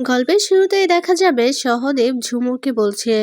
গল্পের শুরুতেই দেখা যাবে সহদেব ঝুমুরকে বলছে,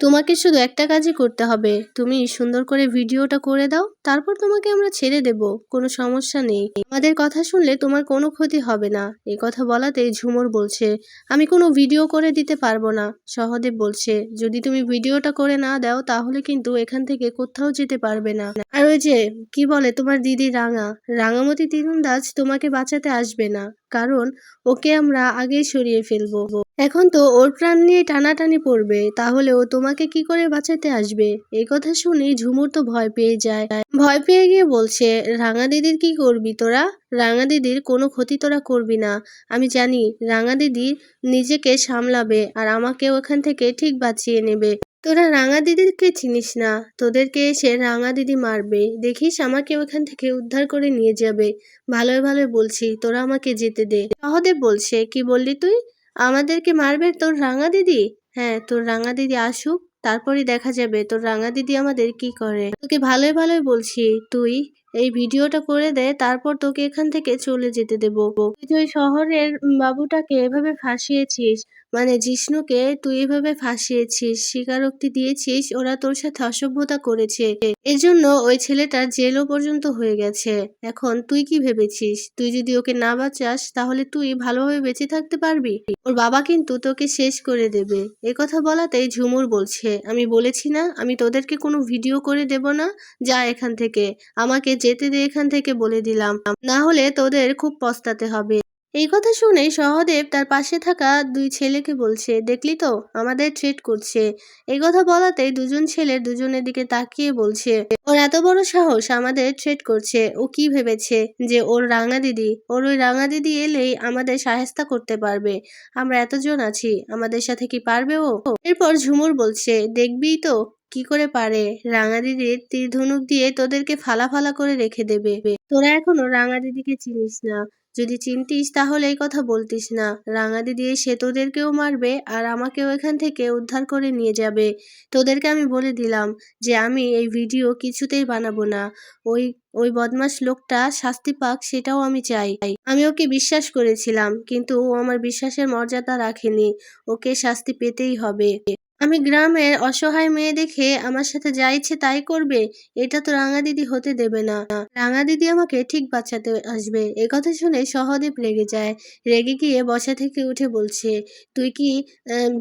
তোমাকে শুধু একটা কাজই করতে হবে। তুমি সুন্দর করে ভিডিওটা করে দাও, তারপর তোমাকে আমরা ছেড়ে দেব। কোনো সমস্যা নেই। আমাদের কথা শুনলে তোমার কোনো ক্ষতি হবে না। এই কথা বলাতেই ঝুমুর বলছে, আমি কোনো ভিডিও করে দিতে পারব না। সহদেব বলছে, যদি তুমি ভিডিওটা করে না দাও, তাহলে কিন্তু এখান থেকে কোথাও যেতে পারবে না। আর ওই যে, কি বলে তোমার দিদি রাঙা? রাঙামতি তীরন্দাজ তোমাকে বাঁচাতে আসবে না। কারণ ওকে আমরা আগেই সরিয়ে ফেলব। এখন তো ওর প্রাণ নিয়ে টানাটানি পড়বে, তাহলে ও তোমাকে কি করে বাঁচাতে আসবে? এই কথা শুনে ঝুমুর তো ভয় পেয়ে যায়। ভয় পেয়ে গিয়ে বলছে, রাঙা দিদির কি করবি তোরা? রাঙা দিদির কোনো ক্ষতি তোরা করবি না। আমি জানি, রাঙা দিদি নিজেকে সামলাবে আর আমাকে ওখান থেকে ঠিক বাঁচিয়ে নেবে। তোরা রাঙা দিদিকে চিনিস না। তোদেরকে এসে রাঙা দিদি মারবে। দেখিস আমাকে ওখান থেকে উদ্ধার করে নিয়ে যাবে। ভালোই ভালোই বলছি, তোরা আমাকে যেতে দে। সহদেব বলছে, কি বললি তুই? আমাদেরকে মারবে তোর রাঙা দিদি? হ্যাঁ তোর রাঙা দিদি আসুক তারপরে দেখা যাবে। তোর রাঙা দিদি আমাদের কি করে? তোকে ভালোই ভালোই বলছি। তুই এই ভিডিওটা করে দে তারপর তোকে এখান থেকে চলে যেতে দেবো। তুই শহরের বাবুটাকে এভাবে ফাঁসিয়েছিস মানে জিষ্ণুকে তুই এভাবে ফাঁসিয়েছিস, স্বীকারোক্তি দিয়েছিস, ওরা তোর সাথে অসভ্যতা করেছে। এজন্য ওই ছেলেটার জেলও পর্যন্ত হয়ে গেছে। এখন তুই কি ভেবেছিস? তুই যদি ওকে না বাঁচাস, তাহলে তুই ভালোভাবে বেঁচে থাকতে পারবি? ওর বাবা কিন্তু তোকে শেষ করে দেবে। কথা বলাতেই ঝুমুর বলছে, আমি বলেছি না, আমি তোদেরকে কোনো ভিডিও করে দেব না, যা এখান থেকে। আমাকে যেতে দে এখান থেকে বলে দিলাম। না হলে তোদের খুব পস্তাতে হবে। এই কথা শুনে সহদেব তার পাশে থাকা দুই ছেলেকে বলছে, দেখলি তো? আমাদের ট্রিট করছে। এই কথা বলাতে দুজন ছেলে দুজনের দিকে তাকিয়ে বলছে, ওর এত বড় সাহস আমাদের ট্রেট করছে। ও কি ভেবেছে যে ওর রাঙা দিদি, ওর ওই রাঙা দিদি এলেই আমাদের সাহেস্তা করতে পারবে। আমরা এতজন আছি, আমাদের সাথে কি পারবে ও? এরপর ঝুমুর বলছে, দেখবি তো? কি করে পারে? রাঙা দিদির তীর ধনুক দিয়ে তোদেরকে ফালা ফালা করে রেখে দেবে। তোরা এখনও রাঙা দিদিকে চিনিস না। যদি চিনতিস তাহলে এই কথা বলতিস না। রাঙা দিদি সে তোদেরকেও মারবে আর আমাকেও এখান থেকে উদ্ধার করে নিয়ে যাবে। তোদেরকে আমি বলে দিলাম যে আমি এই ভিডিও কিছুতেই বানাবো না। ওই ওই বদমাস লোকটা শাস্তি পাক সেটাও আমি চাই। আমি ওকে বিশ্বাস করেছিলাম, কিন্তু ও আমার বিশ্বাসের মর্যাদা রাখেনি। ওকে শাস্তি পেতেই হবে। আমি গ্রামের অসহায় মেয়ে দেখে আমার সাথে যা ইচ্ছে তাই করবে, এটা তো রাঙা দিদি হতে দেবে না। রাঙা দিদি আমাকে ঠিক বাঁচাতে আসবে। কথা শুনে সহদেব রেগে যায়। রেগে গিয়ে বসা থেকে উঠে বলছে, তুই কি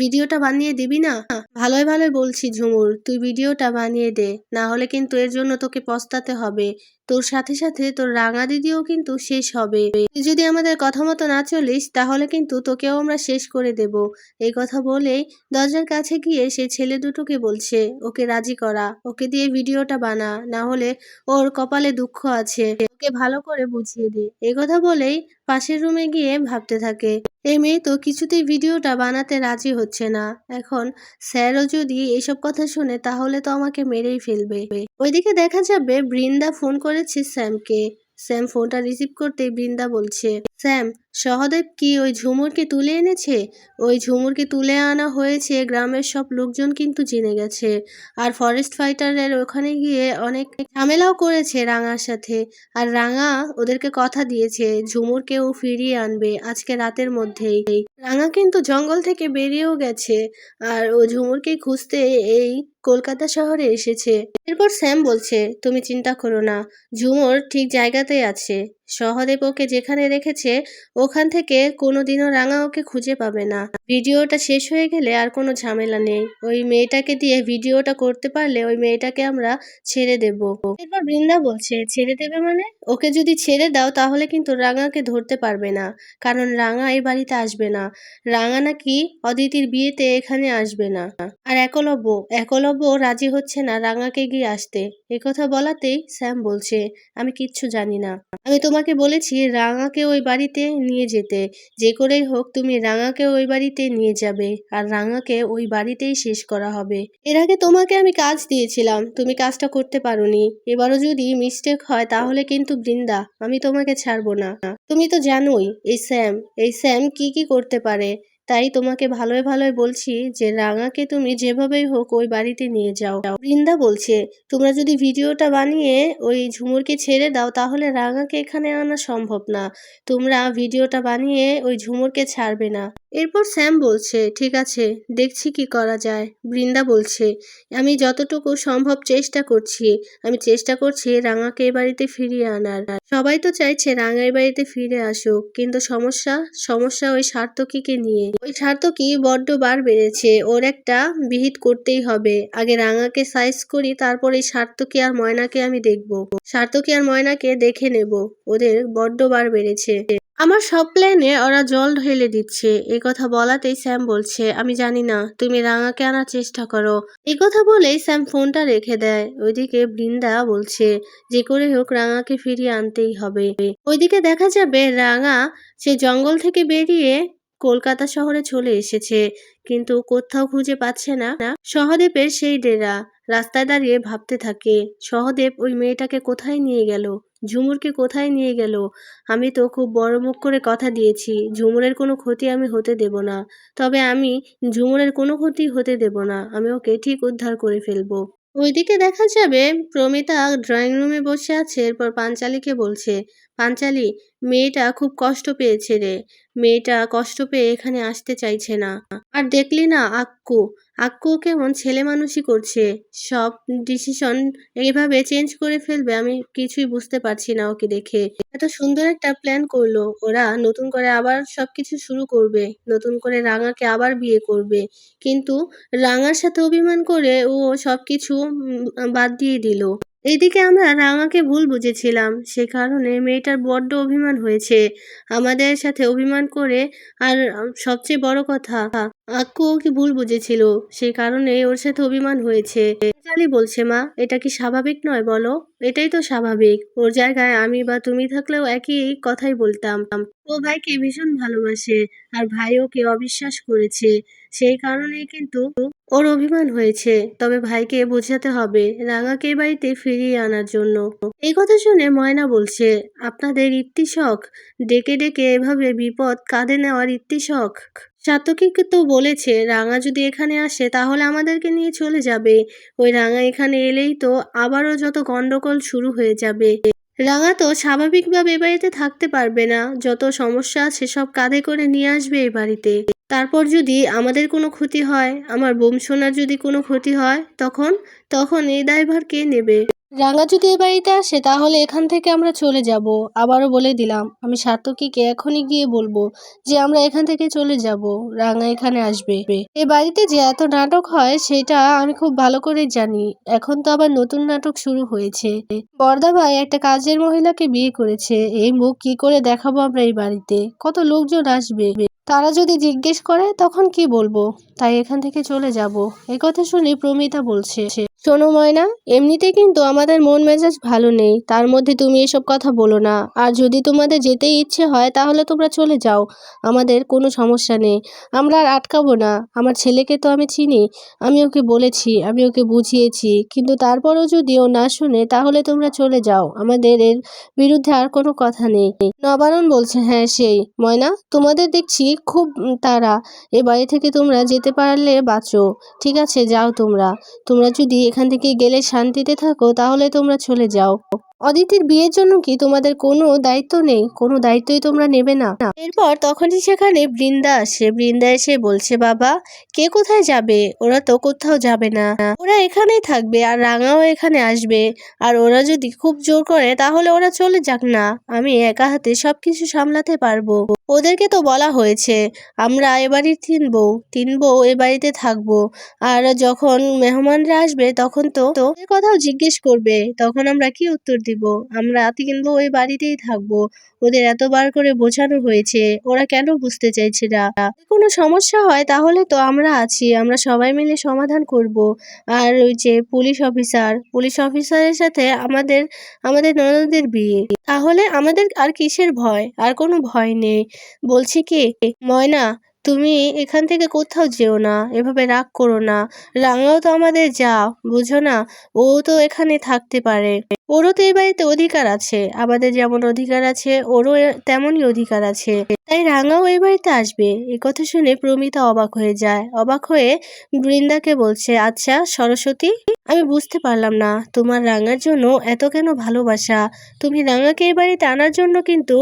ভিডিওটা বানিয়ে দিবি না? ভালোই ভালোই বলছি ঝুমুর, তুই ভিডিওটা বানিয়ে দে, না হলে কিন্তু এর জন্য তোকে পস্তাতে হবে। তোর সাথে সাথে তোর রাঙা দিদিও কিন্তু শেষ হবে। তুই যদি আমাদের কথা মতো না চলিস, তাহলে কিন্তু তোকেও আমরা শেষ করে দেব। এই কথা বলেই দরজার কাছে গিয়ে সে ছেলে দুটোকে বলছে, ওকে রাজি করা, ওকে দিয়ে ভিডিওটা বানা, না হলে ওর কপালে দুঃখ আছে। ওকে ভালো করে বুঝিয়ে দে কথা বলেই পাশের রুমে গিয়ে ভাবতে থাকে, এই মেয়ে তো কিছুতেই ভিডিওটা বানাতে রাজি হচ্ছে না। এখন স্যারও যদি এসব কথা শুনে তাহলে তো আমাকে মেরেই ফেলবে। ওইদিকে দেখা যাবে বৃন্দা ফোন করেছে স্যামকে। স্যাম ফোনটা রিসিভ করতেই বৃন্দা বলছে স্যাম, সহদেব কি ওই ঝুমুরকে তুলে এনেছে? ওই ঝুমুরকে তুলে আনা হয়েছে গ্রামের সব লোকজন কিন্তু জেনে গেছে। আর ফরেস্ট ফাইটারের ওখানে গিয়ে অনেক ঝামেলাও করেছে রাঙার সাথে। আর রাঙা ওদেরকে কথা দিয়েছে, ঝুমুরকে ও ফিরিয়ে আনবে আজকে রাতের মধ্যেই। রাঙা কিন্তু জঙ্গল থেকে বেরিয়েও গেছে। আর ও ঝুমুরকে খুঁজতে এই কলকাতা শহরে এসেছে। এরপর স্যাম বলছে, তুমি চিন্তা করো না, ঝুমুর ঠিক জায়গাতেই আছে। সহদেব ওকে যেখানে রেখেছে ওখান থেকে কোনোদিনও রাঙা ওকে খুঁজে পাবে না। ভিডিওটা শেষ হয়ে গেলে আর কোনো ঝামেলা নেই। ওই মেয়েটাকে দিয়ে ভিডিওটা করতে পারলে ওই মেয়েটাকে আমরা ছেড়ে দেব। এরপর বৃন্দা বলছে, ছেড়ে দেবে মানে? ওকে যদি ছেড়ে দাও তাহলে কিন্তু রাঙাকে ধরতে পারবে না, কারণ রাঙা এই বাড়িতে আসবে না। রাঙা নাকি অদিতির বিয়েতে এখানে আসবে না। আর একলব্য একলব্য রাজি হচ্ছে না রাঙাকে গিয়ে আসতে। কথা বলাতেই স্যাম বলছে, আমি কিচ্ছু জানি না। আমি তোমাকে বলেছি, রাঙাকে ওই বাড়িতে নিয়ে যেতে। যে করেই হোক, তুমি রাঙাকে ওই বাড়িতে নিয়ে যাবে আর রাঙাকে ওই বাড়িতেই শেষ করা হবে। এর আগে তোমাকে আমি কাজ দিয়েছিলাম, তুমি কাজটা করতে পারোনি। এবারও যদি মিস্টেক হয়, তাহলে কিন্তু বৃন্দা, আমি তোমাকে ছাড়বো না। তুমি তো জানোই, এই স্যাম এই স্যাম কি কি করতে পারে। তাই তোমাকে ভালোই ভালোই বলছি যে রাঙাকে তুমি যেভাবেই হোক ওই বাড়িতে নিয়ে যাও। বৃন্দা বলছে, তোমরা যদি ভিডিওটা বানিয়ে ওই ঝুমুরকে ছেড়ে দাও, তাহলে রাঙাকে এখানে আনা সম্ভব না। তোমরা ভিডিওটা বানিয়ে ওই ঝুমুরকে ছাড়বে না। এরপর স্যাম বলছে, ঠিক আছে, দেখছি কি করা যায়। বৃন্দা বলছে, আমি যতটুকু সম্ভব চেষ্টা করছি। আমি চেষ্টা করছি রাঙাকে এ বাড়িতে ফিরিয়ে আনার। সবাই তো চাইছে রাঙা বাড়িতে ফিরে আসুক, কিন্তু সমস্যা সমস্যা ওই সার্থকীকে নিয়ে। ওই সার্থকী বড্ড বার বেড়েছে, ওর একটা বিহিত করতেই হবে। আগে রাঙাকে সাইজ করি, তারপর এই সার্থকী আর ময়নাকে আমি দেখব। সার্থকী আর ময়নাকে দেখে নেব, ওদের বড্ড বার বেড়েছে। আমার সব প্ল্যানে ওরা জল ঢেলে দিচ্ছে। এই কথা বলাতেই স্যাম বলছে, আমি জানি না, তুমি রাঙাকে আনার চেষ্টা করো। এই কথা বলেই স্যাম ফোনটা রেখে দেয়। ওইদিকে বৃন্দা বলছে, যে করে হোক, রাঙাকে ফিরিয়ে আনতেই হবে। ওইদিকে দেখা যাবে রাঙা সে জঙ্গল থেকে বেরিয়ে কলকাতা শহরে চলে এসেছে, কিন্তু কোথাও খুঁজে পাচ্ছে না। সহদেবের সেই ডেরা। রাস্তায় দাঁড়িয়ে ভাবতে থাকে, সহদেব, ওই মেয়েটাকে কোথায় নিয়ে গেল? ঝুমুরকে কোথায় নিয়ে গেল? আমি তো খুব বড় মুখ করে কথা দিয়েছি, ঝুমুরের কোনো ক্ষতি আমি হতে দেব না। তবে আমি ঝুমুরের কোনো ক্ষতি হতে দেব না, আমি ওকে ঠিক উদ্ধার করে ফেলব। ওইদিকে দেখা যাবে, প্রমিতা ড্রয়িং রুমে বসে আছে, এরপর পাঞ্চালীকে বলছে, পাঞ্চালী মেয়েটা খুব কষ্ট পেয়েছে রে। মেয়েটা কষ্ট পেয়ে এখানে আসতে চাইছে না। আর দেখলি না আক্কু? আক্কু কেমন ছেলে মানুষই করছে। সব ডিসিশন এভাবে চেঞ্জ করে ফেলবে আমি কিছুই বুঝতে পারছি না ওকে দেখে। এত সুন্দর একটা প্ল্যান করল ওরা। নতুন করে আবার সবকিছু শুরু করবে। নতুন করে রাঙাকে আবার বিয়ে করবে। কিন্তু রাঙার সাথে অভিমান করে ও সবকিছু বাদ দিয়ে দিল। এইদিকে আমরা রাঙাকে ভুল বুঝেছিলাম। সে কারণে মেয়েটার বড্ড অভিমান হয়েছে। আমাদের সাথে অভিমান করে আর সবচেয়ে বড় কথা, আক্কু ওকে ভুল বুঝেছিল। সে কারণে ওর সাথে অভিমান হয়েছে। বলছে, মা, এটা কি স্বাভাবিক নয় বলো? এটাই তো স্বাভাবিক। ওর জায়গায় আমি বা তুমি থাকলেও একই কথাই বলতাম। ও ভাইকে ভীষণ ভালোবাসে আর ভাই ওকে অবিশ্বাস করেছে। সেই কারণেই কিন্তু ওর অভিমান হয়েছে। তবে ভাইকে বোঝাতে হবে রাঙাকে বাড়িতে ফিরিয়ে আনার জন্য। এই কথা শুনে ময়না বলছে, আপনাদের ইত্তিশক ডেকে ডেকে এভাবে বিপদ কাঁধে নেওয়ার ইত্তিশক সাতকীকে তো বলেছে, রাঙা যদি এখানে আসে তাহলে আমাদেরকে নিয়ে চলে যাবে। ওই রাঙা এখানে এলেই তো আবারও যত গন্ডগোল শুরু হয়ে যাবে। রাঙা তো স্বাভাবিকভাবে এ বাড়িতে থাকতে পারবে না। যত সমস্যা আছে সব কাঁধে করে নিয়ে আসবে এই বাড়িতে। তারপর যদি আমাদের কোনো ক্ষতি হয়, আমার বোমসোনার যদি কোনো ক্ষতি হয়, তখন তখন এই দায়ভার কে নেবে? রাঙা যদি এ বাড়িতে আসে, তাহলে এখান থেকে আমরা চলে যাব। আবারও বলে দিলাম, আমি সার্থকীকে এখনই গিয়ে বলব যে আমরা এখান থেকে চলে যাব। রাঙা এখানে আসবে। এ বাড়িতে যে এত নাটক হয়, সেটা আমি খুব ভালো করে জানি। এখন তো আবার নতুন নাটক শুরু হয়েছে। বর্দা ভাই একটা কাজের মহিলাকে বিয়ে করেছে। এই মুখ কি করে দেখাবো আমরা এই বাড়িতে? কত লোকজন আসবে? তারা যদি জিজ্ঞেস করে, তখন কি বলব? তাই এখান থেকে চলে যাব। এই কথা শুনে প্রমিতা বলছে। শোনো ময়না, এমনিতে কিন্তু আমাদের মন মেজাজ ভালো নেই। তার মধ্যে তুমি এসব কথা বলো না। আর যদি তোমাদের যেতেই ইচ্ছে হয়, তাহলে তোমরা চলে যাও। আমাদের কোনো সমস্যা নেই। আমরা আর আটকাবো না। আমার ছেলেকে তো আমি চিনি। আমি ওকে বলেছি, আমি ওকে বুঝিয়েছি। কিন্তু তারপরও যদি ও না শুনে, তাহলে তোমরা চলে যাও। আমাদের এর বিরুদ্ধে আর কোনো কথা নেই। নবারণ বলছে হ্যাঁ সেই। ময়না, তোমাদের দেখছি খুব তাড়া। এ বাড়ি থেকে তোমরা যেতে পারলে বাঁচো। ঠিক আছে, যাও তোমরা। তোমরা যদি এখান থেকে গেলে শান্তিতে থাকো তাহলে তোমরা চলে যাও। অদিতির বিয়ের জন্য কি তোমাদের কোনো দায়িত্ব নেই? কোনো দায়িত্বই তোমরা নেবে না। এরপর তখনই সেখানে বৃন্দা আসে। বৃন্দা এসে বলছে, বাবা, কে কোথায় যাবে? ওরা তো কোথাও যাবে না। ওরা এখানেই থাকবে আর রাঙাও এখানে আসবে। আর ওরা যদি খুব জোর করে, তাহলে ওরা চলে যাক না। আমি একা হাতে সবকিছু সামলাতে পারব। ওদেরকে তো বলা হয়েছে, আমরা এবারই তিন বউ। তিন বউ এ বাড়িতে থাকব। আর যখন মেহমানরা আসবে, তখন তো কথাও জিজ্ঞেস করবে। তখন আমরা কি উত্তর দিব? আমরা তিন বউ ওই বাড়িতেই থাকব। ওদের এতবার করে বোঝানো হয়েছে, ওরা কেন বুঝতে চাইছে না? কোনো সমস্যা হয় তাহলে তো আমরা আছি, আমরা সবাই মিলে সমাধান করব। আর ওই যে পুলিশ অফিসার, পুলিশ অফিসারের সাথে আমাদের আমাদের ননদের বিয়ে। তাহলে আমাদের আর কিসের ভয়? আর কোনো ভয় নেই। বলছি কি, ময়না, তুমি এখান থেকে কোথাও যেও না, এভাবে রাগ করো না। রাঙাও তো আমাদের যা বুঝো না? ও তো এখানে থাকতে পারে। ওরও তো এই বাড়িতে অধিকার আছে। আমাদের যেমন অধিকার আছে ওরও তেমনই অধিকার আছে। তাই রাঙাও এই বাড়িতে আসবে। এ কথা শুনে প্রমিতা অবাক হয়ে যায়। অবাক হয়ে বৃন্দাকে বলছে আচ্ছা সরস্বতী, আমি বুঝতে পারলাম না। তোমার রাঙার জন্য এত কেন ভালোবাসা? তুমি রাঙাকে এই বাড়িতে আনার জন্য কিন্তু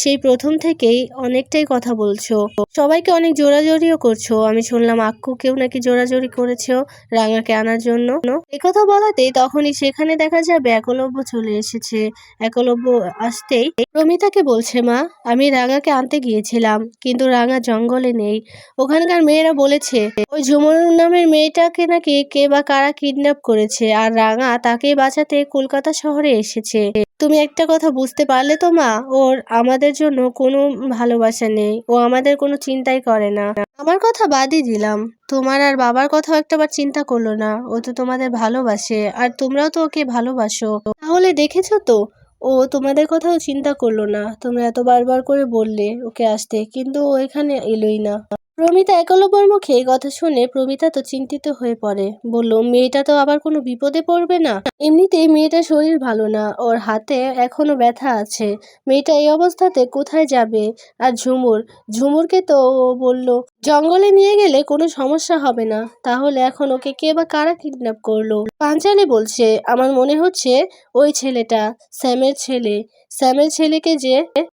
সেই প্রথম থেকেই অনেকটাই কথা বলছো। সবাইকে অনেক জোরাজোরিও করছ। আমি শুনলাম আক্কুকেও নাকি জোরাজোরি করেছ রাঙাকে আনার জন্য। একথা বলাতেই তখনই সেখানে দেখা যাবে একলব্য চলে এসেছে। একলব্য আসতেই প্রমিতাকে বলছে, মা, আমি রাঙাকে আনতে গিয়েছিলাম, কিন্তু রাঙা জঙ্গলে নেই। ওখানকার মেয়েরা বলেছে, ওই ঝুমুর নামের মেয়েটাকে নাকি কে বা কারা কিডন্যাপ করেছে, আর রাঙা তাকে বাঁচাতে কলকাতা শহরে এসেছে। তুমি একটা কথা বুঝতে পারলে তো মা? ওর আমাদের জন্য কোনো ভালোবাসা নেই। ও আমাদের কোনো চিন্তাই করে না। আমার কথা বাদই দিলাম। তোমার আর বাবার কথাও একটাবার চিন্তা করল না। ও তো তোমাদের ভালোবাসে, আর তোমরাও তো ওকে ভালোবাসো। তাহলে দেখেছ তো, ও তোমাদের কথাও চিন্তা করল না। তোমরা এত বারবার করে বললে ওকে আসতে, কিন্তু ও এখানে এলোই না। প্রমিতা একলব্যর মুখে এই কথা শুনে প্রমিতা তো চিন্তিত হয়ে পড়ে। বলল, মেয়েটা তো আবার কোনো বিপদে পড়বে না। এমনিতে মেয়েটার শরীর ভালো না। ওর হাতে এখনও ব্যথা আছে। মেয়েটা এই অবস্থাতে কোথায় যাবে? আর ঝুমুর, ঝুমুরকে তো ও বলল, জঙ্গলে নিয়ে গেলে কোনো সমস্যা হবে না। তাহলে এখন ওকে কে বা কারা কিডন্যাপ করল? পাঞ্চালি বলছে, আমার মনে হচ্ছে ওই ছেলেটা স্যামের ছেলে। স্যামের ছেলেকে যে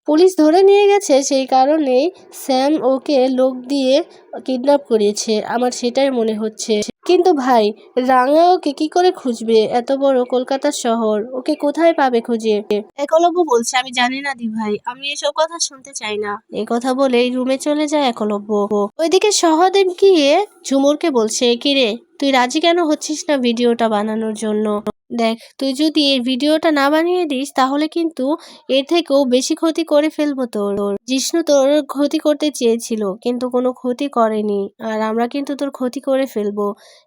পুলিশ ধরে নিয়ে গেছে, সেই কারণেই স্যাম ওকে লোক দিয়ে কিডন্যাপ করিয়েছে। আমার সেটাই মনে হচ্ছে। কিন্তু ভাই রাঙা ওকে কি করে খুঁজবে? এত বড় কলকাতার শহর, ওকে কোথায় পাবে খুঁজে? একলব্য বলছে, আমি জানি না দি ভাই, আমি এসব কথা শুনতে চাই না। এই কথা বলেই রুমে চলে যায় একলব্য। ওইদিকে সহদেব গিয়ে ঝুমুরকে বলছে কিরে তুই রাজি কেন হচ্ছিস না ভিডিওটা বানানোর জন্য? দেখ, তুই যদি এই ভিডিওটা না বানিয়ে দিস, তাহলে কিন্তু এর থেকেও বেশি ক্ষতি করে ফেলব তোর। জিষ্ণু তোর ক্ষতি করতে চেয়েছিল, কিন্তু কোনো ক্ষতি করেনি, আর আমরা কিন্তু তোর ক্ষতি করে ফেলব।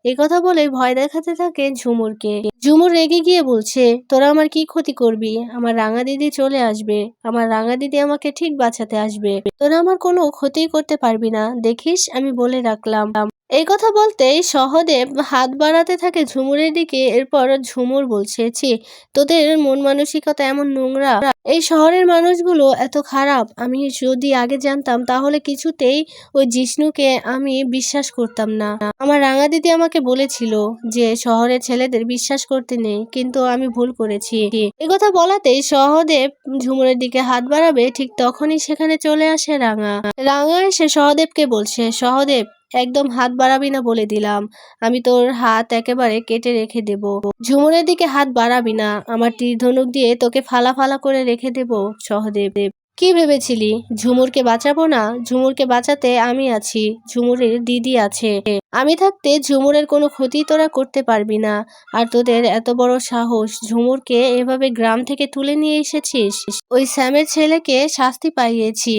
এই কথা বলে ভয় দেখাতে থাকে ঝুমুরকে। ঝুমুর রেগে গিয়ে বলছে, তোরা আমার কি ক্ষতি করবি? আমার রাঙা দিদি চলে আসবে। আমার রাঙা দিদি আমাকে ঠিক বাঁচাতে আসবে। তোরা আমার কোনো ক্ষতি করতে পারবি না। দেখিস, আমি বলে রাখলাম। এই কথা বলতেই সহদেব হাত বাড়াতে থাকে ঝুমুরের দিকে, এরপর ঝুমুর বলছে, ছি, তোদের মন মানসিকতা এমন নোংরা। এই শহরের মানুষগুলো এত খারাপ। আমি যদি আগে জানতাম, তাহলে কিছুতেই ওই জিষ্ণুকে আমি বিশ্বাস করতাম না। আমার রাঙা দিদি আমাকে বলেছিল যে, শহরের ছেলেদের বিশ্বাস করতে নেই, কিন্তু আমি ভুল করেছি। এ কথা বলাতেই সহদেব ঝুমুরের দিকে হাত বাড়াবে, ঠিক তখনই সেখানে চলে আসে রাঙা। রাঙা এসে সহদেবকে বলছে, সহদেব একদম হাত বাড়াবি না বলে দিলাম। আমি তোর হাত একেবারে কেটে রেখে দেব। ঝুমুরের দিকে হাত বাড়াবি না। আমার তীর ধনুক দিয়ে তোকে ফালা ফালা করে রেখে দেব, সহদেব। কি ভেবেছিলি? ঝুমুরকে বাঁচাবো না? ঝুমুরকে বাঁচাতে আমি আছি। ঝুমুরের দিদি আছে। আমি থাকতে ঝুমুরের কোনো ক্ষতি তোরা করতে পারবি না। আর তোদের এত বড় সাহস, ঝুমুরকে এভাবে গ্রাম থেকে তুলে নিয়ে এসেছিস? ওই স্যামের ছেলেকে শাস্তি পাইয়েছি,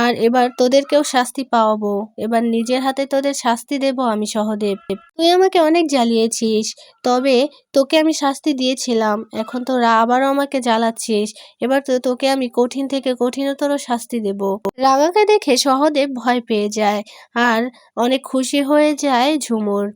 আর এবার তোদেরকেও শাস্তি পাওয়াবো। এবার নিজের হাতে তোদের শাস্তি দেব আমি, সহদেব। তুই আমাকে অনেক জ্বালিয়েছিস, তবে তোকে আমি শাস্তি দিয়েছিলাম। এখন তোরা আবারও আমাকে জ্বালাচ্ছিস, এবার তো তোকে আমি কঠিন থেকে কঠিনতর শাস্তি দেব। রাঙাকে দেখে সহদেব ভয় পেয়ে যায়, আর অনেক খুশি হয়ে যায় ঝুমুর।